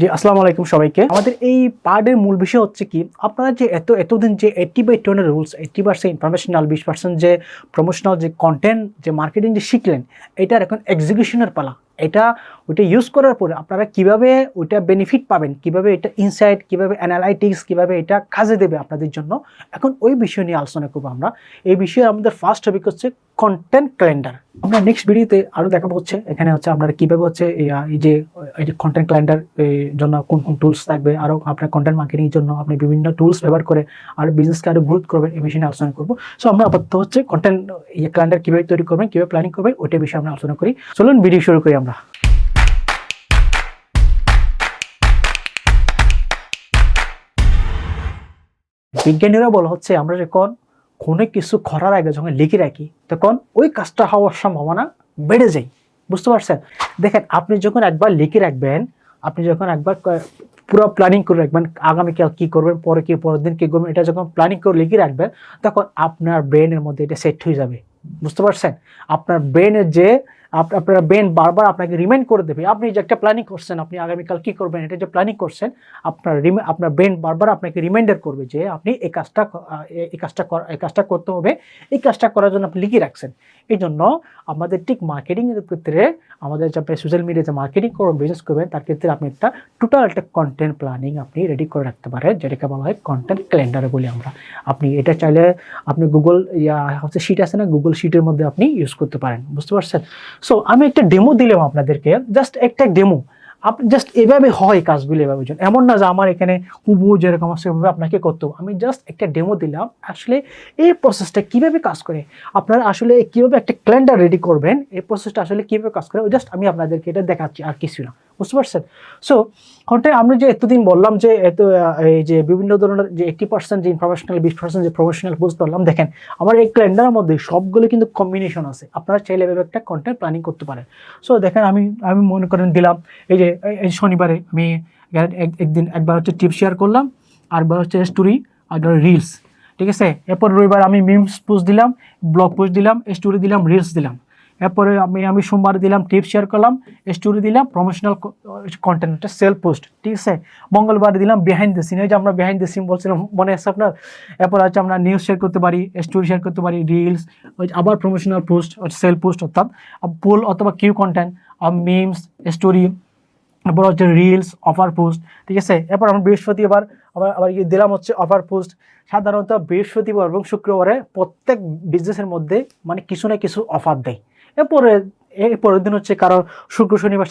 জি, আসসালামু আলাইকুম সবাইকে। আমাদের এই পার্টের মূল বিষয় হচ্ছে কি, আপনারা যে এত, এতদিন যে এইটি বাই টোনের রুলস এইটি পার্সেন্ট ইনফরমেশনাল বিশ পার্সেন্ট যে প্রমোশনাল যে কন্টেন্ট যে মার্কেটিং যে শিখলেন, এটার এখন এক্সিকিউশনের পালা। এটা, ওইটা ইউজ করার পরে আপনারা কীভাবে ওইটা বেনিফিট পাবেন, কীভাবে এটা ইনসাইট কীভাবে অ্যানালাইটিক্স কীভাবে এটা কাজে দেবে আপনাদের জন্য, এখন ওই বিষয় নিয়ে আলোচনা করব আমরা। এই বিষয়ে আমাদের ফার্স্ট টপিক হচ্ছে কন্টেন্ট ক্যালেন্ডার আমরা নেক্সট ভিডিওতে আরও দেখাবো হচ্ছে এখানে হচ্ছে আপনারা কীভাবে হচ্ছে এই, যে এই যে কন্টেন্ট ক্যালেন্ডার জন্য কোন কোন টুলস থাকবে আরও আপনার কন্টেন্ট মার্কেটিংয়ের জন্য আপনি বিভিন্ন টুলস ব্যবহার করে আর বিজনেসকে আরও গ্রোথ করবেন এই বিষয়ে আলোচনা করব। সো আমরা আপাতত হচ্ছে কন্টেন্ট ইয়ে ক্যালেন্ডার কীভাবে তৈরি করবেন কীভাবে প্ল্যানিং করবেন ওইটা বিষয়ে আমরা আলোচনা করি। চলুন ভিডিও শুরু করি আমরা। বিজ্ঞানীরা বলা হচ্ছে আমরা যখন কোনো কিছু করার আগে যখন লিখে রাখি, তখন ওই কাজটা হওয়ার সম্ভাবনা বেড়ে যায়। বুঝতে পারছেন? দেখেন, আপনি যখন একবার লিখে রাখবেন, আপনি যখন একবার পুরো প্ল্যানিং করে রাখবেন আগামীকাল কী করবেন, পরে কী, পরের দিন কী করবেন, এটা যখন প্ল্যানিং করে লিখে রাখবেন, তখন আপনার ব্রেনের মধ্যে এটা সেট হয়ে যাবে। বুঝতে পারছেন? আপনার ব্রেনের যে আপনার ব্রেন বারবার আপনাকে রিমাইন্ড করে দেবে, আপনি যে একটা প্ল্যানিং করছেন, আপনি আগামীকাল কী করবেন, এটা যে প্ল্যানিং করছেন, আপনার আপনার ব্রেন বারবার আপনাকে রিমাইন্ডার করবে যে আপনি এই কাজটা এই কাজটা এই কাজটা করতে হবে, এই কাজটা করার জন্য আপনি লিখে রাখছেন। এই জন্য আমাদের ঠিক মার্কেটিংয়ের ক্ষেত্রে, আমাদের যে আপনি সোশ্যাল মিডিয়াতে মার্কেটিং করবেন বিজনেস করবেন, তার ক্ষেত্রে আপনি একটা টোটাল একটা কন্টেন্ট প্ল্যানিং আপনি রেডি করে রাখতে পারেন, যেটাকে বলা হয় কন্টেন্ট ক্যালেন্ডার বলি আমরা। আপনি এটা চাইলে আপনি গুগল ইয়া, হচ্ছে শিট আছে না গুগল শিটের মধ্যে আপনি ইউজ করতে পারেন, বুঝতে পারছেন? সো আমি একটা ডেমো দিলাম আপনাদেরকে জাস্ট একটা ডেমো আপনি জাস্ট এভাবে হয় কাজগুলো এভাবে এমন না যে আমার এখানে হুবু যেরকম আছে আপনাকে করতে আমি জাস্ট একটা ডেমো দিলাম। আসলে এই প্রসেসটা কীভাবে কাজ করে? আপনারা আসলে কীভাবে একটা ক্যালেন্ডার রেডি করবেন? এই প্রসেসটা আসলে কীভাবে কাজ করে? জাস্ট আমি আপনাদেরকে এটা দেখাচ্ছি, আর কিছু না। বুঝতে পারছেন? সো কন্টেন্ট আমরা যে এতদিন বললাম যে এত এই যে বিভিন্ন ধরনের যে এইটি পার্সেন্ট যে ইনফরমেশনাল বিশ পার্সেন্ট যে প্রফেশনাল পোস্ট বললাম দেখেন, আমার এই ক্যালেন্ডারের মধ্যে সবগুলো কিন্তু কম্বিনেশন আছে। আপনারা চাইলে এভাবে একটা কন্টেন্ট প্ল্যানিং করতে পারেন। সো দেখেন, আমি আমি মনে করেন দিলাম, এই যে, এই- শনিবারে আমি এক- এক- একদিন একবার হচ্ছে টিপ শেয়ার করলাম আরবার হচ্ছে স্টোরি আর রিলস ঠিক আছে? এরপর রবিবার আমি মিমস পোস্ট দিলাম ব্লগ পোস্ট দিলাম স্টোরি দিলাম রিলস দিলাম। এরপরে আমি আমি সোমবার দিলাম টিপ শেয়ার করলাম স্টোরি দিলাম প্রমোশনাল কন্টেন্ট একটা সেল পোস্ট ঠিক আছে? মঙ্গলবার দিলাম বিহাইন্ড দ্য সিন এই যে আমরা বিহাইন্ড দ্য সিন বলছিলাম, মনে আছে আপনার? এরপর আছে আমরা নিউজ শেয়ার করতে পারি স্টোরি শেয়ার করতে পারি রিলস আবার প্রমোশনাল পোস্ট সেল পোস্ট অর্থাৎ পোল অথবা কিউ কন্টেন্ট মিমস স্টোরি এরপর হচ্ছে রিলস অফার পোস্ট ঠিক আছে? এরপর আমরা বৃহস্পতিবার আবার আবার ইয়ে দিলাম হচ্ছে অফার পোস্ট সাধারণত বৃহস্পতিবার এবং শুক্রবারে প্রত্যেক বিজনেসের মধ্যে মানে কিছু না কিছু অফার দেয়। এরপরে এর পরের দিন হচ্ছে কারও শুক্র, শনিবার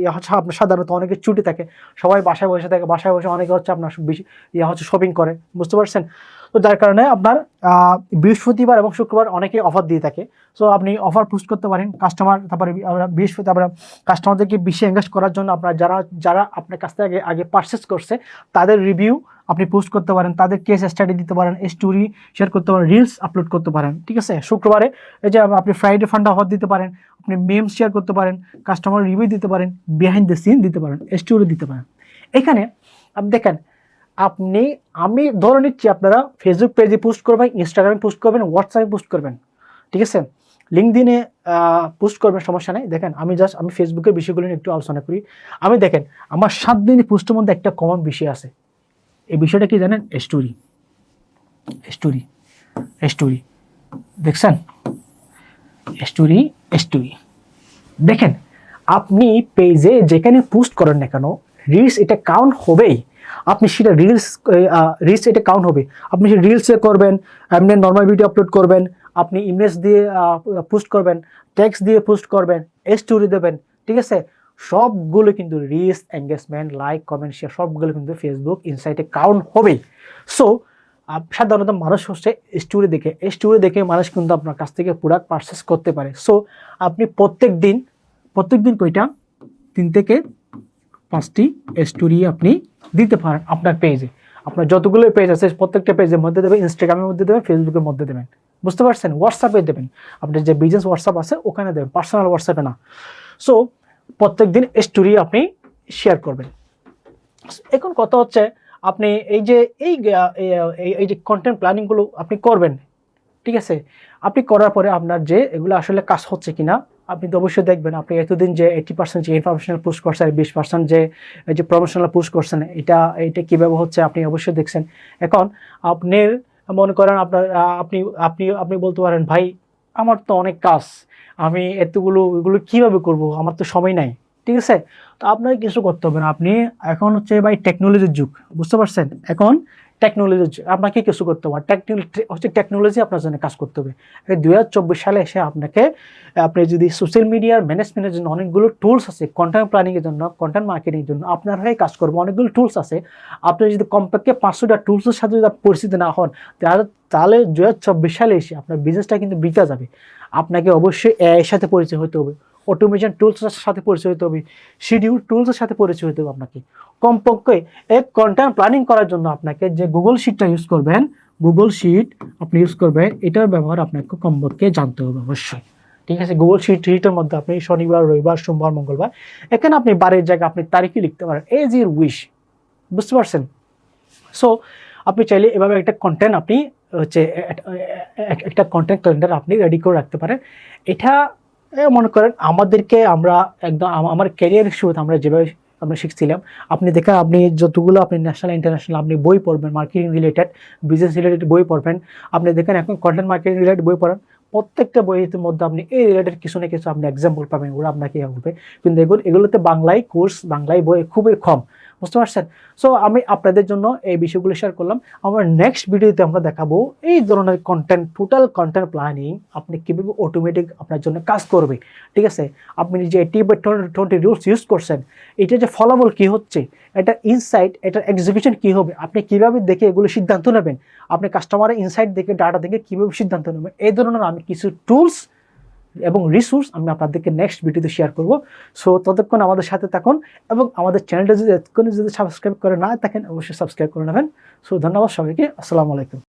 ইয়ে আপনার সাধারণত অনেকের ছুটি থাকে। সবাই বাসায় বসে থাকে, বাসায় বসে অনেকে হচ্ছে আপনার ইয়ে হচ্ছে শপিং করে। বুঝতে পারছেন? তো যার কারণে আপনার বৃহস্পতিবার এবং শুক্রবার অনেকে অফার দিয়ে থাকে। সো আপনি অফার পোস্ট করতে পারেন কাস্টমার তারপরে বৃহস্পতি, আমরা কাস্টমারদেরকে বেশি এঙ্গেজ করার জন্য আপনার যারা যারা আপনার কাছ থেকে আগে আগে পারচেস করছে, তাদের রিভিউ আপনি পোস্ট করতে পারেন, তাদের কেস স্টাডি দিতে পারেন স্টোরি শেয়ার করতে পারেন রিলস আপলোড করতে পারেন, ঠিক আছে? শুক্রবারে এই যে আপনি ফ্রাইডে ফান্ড অফার দিতে পারেন, আপনি মেমস শেয়ার করতে পারেন কাস্টমার রিভিউ দিতে পারেন বিহাইন্ড দ্য সিন দিতে পারেন স্টোরি দিতে পারেন। এখানে আপনি দেখেন আপনি, আমি ধরে নিচ্ছি আপনারা ফেসবুক পেজে পোস্ট করবেন ইনস্টাগ্রামে পোস্ট করবেন হোয়াটসঅ্যাপে পোস্ট করবেন, ঠিক আছে? লিঙ্ক দিনে পোস্ট করবেন, সমস্যা নেই। দেখেন, আমি জাস্ট আমি ফেসবুকের বিষয়গুলো নিয়ে একটু আলোচনা করি। আমি দেখেন, আমার সাত দিনের পোস্টের মধ্যে একটা কমন বিষয় আছে। এই বিষয়টা কি জানেন? স্টোরি স্টোরি স্টোরি দেখছেন? স্টোরি স্টোরি দেখেন, আপনি পেজে যেখানে পোস্ট করেন না কেন রিলস এটা কাউন্ট হবেই। আপনি সেটা রিলস রিলস এটা কাউন্ট হবে। আপনি সেটা রিলসে করবেন এমনি নর্মাল ভিডিও আপলোড করবেন, আপনি ইমেজ দিয়ে পোস্ট করবেন টেক্সট দিয়ে পোস্ট করবেন স্টোরি দেবেন, ঠিক আছে? সবগুলো কিন্তু reels engagement like comment share সবগুলো কিন্তু ফেসবুক ইনসাইটে কাউন্ট হবেই। সো সাধারণত মানুষ হচ্ছে স্টোরি দেখে। স্টোরি দেখে মানুষ কিন্তু আপনার কাছ থেকে প্রোডাক্ট পারচেস করতে পারে। সো আপনি প্রত্যেক দিন প্রত্যেক দিন কয়টা? তিন থেকে পাঁচটি স্টোরি আপনি দিতে পারেন আপনার পেজে আপনার যতগুলো পেজ আছে, প্রত্যেকটা পেজের মধ্যে দেবেন ইনস্টাগ্রামের মধ্যে দেবেন ফেসবুকের মধ্যে দেবেন। বুঝতে পারছেন? হোয়াটসঅ্যাপে দেবেন। আপনার যে বিজনেস হোয়াটসঅ্যাপ আছে, ওখানে দেবেন। পার্সোনাল হোয়াটসঅ্যাপে না। সো প্রত্যেক দিন স্টোরি আপনি শেয়ার করবেন। এখন কথা হচ্ছে, আপনি এই যে, এই এই যে কন্টেন্ট প্ল্যানিংগুলো আপনি করবেন, ঠিক আছে? আপনি করার পরে আপনার যে, এগুলো আসলে কাজ হচ্ছে কিনা আপনি তো অবশ্যই দেখবেন, আপনি এতদিন যে এইটি পার্সেন্ট যে ইনফরমেশনাল পুশ করছেন, বিশ পার্সেন্ট যে যে প্রমোশনাল পুশ করছেন, এটা এটা কীভাবে হচ্ছে আপনি অবশ্যই দেখছেন। এখন আপনি মনে করেন আপনার, আপনি আপনি আপনি বলতে পারেন, ভাই, আমার তো অনেক কাজ, আমি এতগুলো, এগুলো কীভাবে করব? আমার তো সময় নাই। ঠিক আছে? তো আপনাকে কিছু করতে হবে না। আপনি এখন হচ্ছে ভাই টেকনোলজির যুগ, বুঝতে পারছেন? এখন টেকনোলজির যুগ আপনাকে কিছু করতে হবে। টেকনোলজি হচ্ছে টেকনোলজি আপনার জন্য কাজ করতে হবে। চব্বিশ সালে এসে আপনাকে, আপনি যদি সোশ্যাল মিডিয়ার ম্যানেজমেন্টের জন্য অনেকগুলো টুলস আছে কন্টেন্ট প্ল্যানিংয়ের জন্য কন্টেন্ট মার্কেটিংয়ের জন্য, আপনার হয়ে কাজ করব। অনেকগুলো টুলস আছে। আপনি যদি কমপক্ষে পাঁচশোটা টুলসের সাথে যদি পরিচিত না হন, তাহলে তাহলে দু হাজার চব্বিশ সালে এসে আপনার বিজনেসটা কিন্তু বিকা যাবে। আপনাকে অবশ্যই এর সাথে পরিচয় হতে হবে। অটোমেশন টুলসের সাথে পরিচয় হতে হবে শিডিউল টুলসের সাথে পরিচয় হতে হবে আপনাকে। কমপক্ষে এক কন্টেন্ট প্ল্যানিং করার জন্য আপনাকে যে গুগল শিটটা ইউজ করবেন গুগল শিট আপনি ইউজ করবেন, এটার ব্যবহার আপনাকে কমপক্ষে জানতে হবে অবশ্যই। ঠিক আছে? গুগল শিট শিটের মধ্যে আপনি শনিবার, রবিবার, সোমবার, মঙ্গলবার, এখানে আপনি বারের জায়গায় আপনি তারিখই লিখতে পারেন এজ ইউর উইশ বুঝতে পারছেন? সো আপনি চাইলে এভাবে একটা কন্টেন্ট আপনি হচ্ছে, একটা কন্টেন্ট ক্যালেন্ডার আপনি রেডি করে রাখতে পারেন। এটা মনে করেন আমাদেরকে আমরা একদম আমার ক্যারিয়ারের শুরুতে আমরা যেভাবে আমরা শিখছিলাম, আপনি দেখেন আপনি যতগুলো আপনি ন্যাশনাল ইন্টারন্যাশনাল আপনি বই পড়বেন মার্কেটিং রিলেটেড বিজনেস রিলেটেড বই পড়বেন, আপনি দেখেন এখন কন্টেন্ট মার্কেটিং রিলেটেড বই পড়েন, প্রত্যেকটা বইয়ের মধ্যে আপনি এই রিলেটেড কিছু না কিছু আপনি এক্সাম্পল পাবেন, ওরা আপনাকে করবে কিন্তু এগুলো এগুলোতে বাংলায় কোর্স বাংলায় বই খুবই কম। বুঝতে পারছেন? সো আমি আপনাদের জন্য এই বিষয়গুলো শেয়ার করলাম। আমার নেক্সট ভিডিওতে আমরা দেখাবো এই ধরনের কন্টেন্ট টোটাল কন্টেন্ট প্ল্যানিং আপনি কীভাবে অটোমেটিক আপনার জন্য কাজ করবে। ঠিক আছে? আপনি যে এইটি বা টোয়েন্টি রুলস ইউজ করছেন, এটা যে ফলাফল কী হচ্ছে, এটা ইনসাইট এটার এক্সিকিউশন কী হবে, আপনি কীভাবে দেখে এগুলো সিদ্ধান্ত নেবেন, আপনি কাস্টমারের ইনসাইট দেখে ডাটা দেখে কীভাবে সিদ্ধান্ত নেবেন, এই ধরনের আমি কিছু টুলস এবং রিসোর্স আমি আপনাদেরকে নেক্সট ভিডিওতে শেয়ার করব। সো ততক্ষণ আমাদের সাথে থাকুন এবং আমাদের চ্যানেলটা যদি এতক্ষণ যদি সাবস্ক্রাইব করে না থাকেন, অবশ্যই সাবস্ক্রাইব করে নেবেন। সো ধন্যবাদ সবাইকে। আসসালামু আলাইকুম।